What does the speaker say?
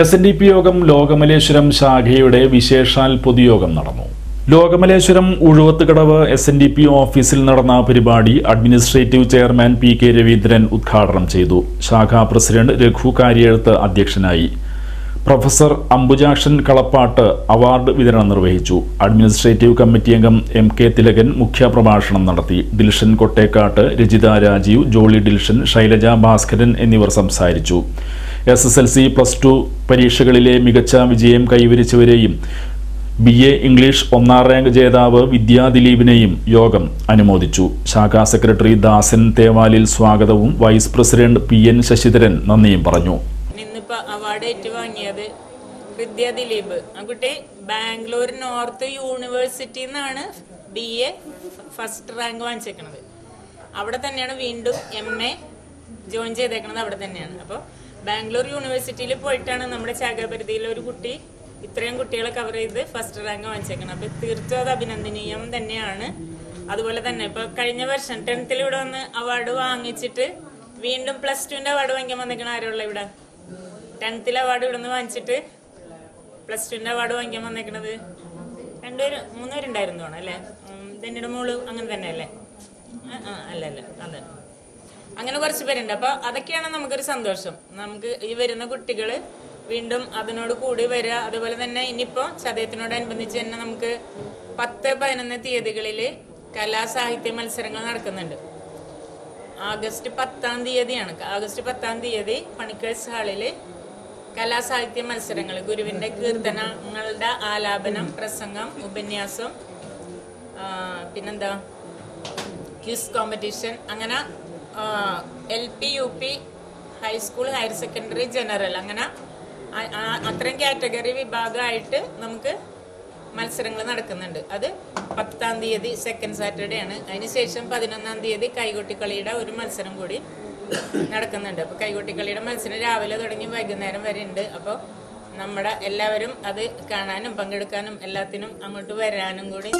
S N D P യോഗം ലോകമലേശ്വരം ശാഖയുടെ വിശേഷാൽ പൊതുയോഗം നടന്നു. Lokamaleswaram Uzhuvathukadavu S N D P ഓഫീസിൽ നടന്ന പരിപാടി administrative chairman P K Raveendran ഉദ്ഘാടനം ചെയ്തു. ശാഖാ പ്രസിഡന്റ് രഘു കാര്യെഴുത്ത് അധ്യക്ഷനായി. പ്രൊഫസർ അംബുജാക്ഷൻ കളപ്പാട്ട് അവാർഡ് വിതരണം നിർവഹിച്ചു. അഡ്മിനിസ്ട്രേറ്റീവ് കമ്മിറ്റി അംഗം എം കെ തിലകൻ മുഖ്യപ്രഭാഷണം നടത്തി. ദിൽഷൻ കൊട്ടേക്കാട്ട് രജിത രാജീവ് ജോളി ദിൽഷൻ ശൈലജ ഭാസ്കരൻ എന്നിവർ സംസാരിച്ചു. S S L C plus two പരീക്ഷകളിലെ മികച്ച വിജയം കൈവരിച്ചവരെയും ബി എ ഇംഗ്ലീഷ് ഒന്നാം റാങ്ക് ജേതാവ് വിദ്യാ ദിലീപിനെയും യോഗം അനുമോദിച്ചു. ശാഖാ സെക്രട്ടറി ദാസൻ തേവാലിൽ സ്വാഗതവും vice president P N Sasidharan നന്ദിയും പറഞ്ഞു. അവാർഡ് ഏറ്റുവാങ്ങിയത് വിദ്യ ദിലീപ്. ആ കുട്ടി ബാംഗ്ലൂർ നോർത്ത് യൂണിവേഴ്സിറ്റി നിന്നാണ് ബി എ ഫസ്റ്റ് റാങ്ക് വാങ്ങിച്ചേക്കണത്. അവിടെ തന്നെയാണ് വീണ്ടും എം എ ജോയിൻ ചെയ്തേക്കണത് അവിടെ തന്നെയാണ്. അപ്പോൾ ബാംഗ്ലൂർ യൂണിവേഴ്സിറ്റിയിൽ പോയിട്ടാണ് നമ്മുടെ ശാഖാപരിധിയിലെ ഒരു കുട്ടി ഇത്രയും കുട്ടികളെ കവർ ചെയ്ത് ഫസ്റ്റ് റാങ്ക് വാങ്ങിച്ചേക്കണം അപ്പൊ തീർച്ചയായും അത് അഭിനന്ദനീയം തന്നെയാണ്. അതുപോലെ തന്നെ ഇപ്പൊ കഴിഞ്ഞ വർഷം ടെൻത്തിൽ ഇവിടെ വന്ന് അവാർഡ് വാങ്ങിച്ചിട്ട് വീണ്ടും പ്ലസ് ടുവിന്റെ അവാർഡ് വാങ്ങിക്കാൻ വന്നിരിക്കണ ആരുള്ള ഇവിടെ? ടെൻത്തിൽ അവാർഡ് ഇവിടെ നിന്ന് വാങ്ങിച്ചിട്ട് പ്ലസ് ടുവിന്റെ അവാർഡ് വാങ്ങിക്കാൻ വന്നേക്കണത്. രണ്ടുപേരും മൂന്നുപേരുണ്ടായിരുന്നു തോന്നുന്നു അല്ലേ? ഇതെന്നിയുടെ മോൾ? അങ്ങനെ തന്നെ അല്ലേ ആ, അല്ല അല്ല അതെ. അങ്ങനെ കുറച്ച് പേരുണ്ട്. അപ്പോൾ അതൊക്കെയാണ് നമുക്കൊരു സന്തോഷം. നമുക്ക് ഈ വരുന്ന കുട്ടികൾ വീണ്ടും അതിനോട് കൂടി വരിക അതുപോലെ തന്നെ ഇനിയിപ്പോ ചതയത്തിനോടനുബന്ധിച്ച് തന്നെ നമുക്ക് പത്ത് പതിനൊന്ന് തീയതികളിൽ കലാസാഹിത്യ മത്സരങ്ങൾ നടക്കുന്നുണ്ട്. ആഗസ്റ്റ് പത്താം തീയതിയാണ്. ആഗസ്റ്റ് പത്താം തീയതി പണിക്കേഴ്സ് ഹാളിൽ കലാസാഹിത്യ മത്സരങ്ങൾ ഗുരുവിന്റെ കീർത്തനങ്ങളുടെ ആലാപനം പ്രസംഗം ഉപന്യാസം പിന്നെന്താ? ക്യൂസ് കോമ്പറ്റീഷൻ അങ്ങനെ L P U P high school higher secondary general അങ്ങനെ അത്രയും കാറ്റഗറി വിഭാഗമായിട്ട് നമുക്ക് മത്സരങ്ങൾ നടക്കുന്നുണ്ട്. അത് പത്താം തീയതി സെക്കൻഡ് സാറ്റർഡേ ആണ് അതിനുശേഷം പതിനൊന്നാം തീയതി കൈകൊട്ടിക്കളിയുടെ ഒരു മത്സരം കൂടി നടക്കുന്നുണ്ട്. അപ്പോൾ കൈകൊട്ടിക്കളിയുടെ മത്സരം രാവിലെ തുടങ്ങി വൈകുന്നേരം വരെ ഉണ്ട്. അപ്പോൾ നമ്മുടെ എല്ലാവരും അത് കാണാനും പങ്കെടുക്കാനും എല്ലാത്തിനും അങ്ങോട്ട് വരാനും കൂടി.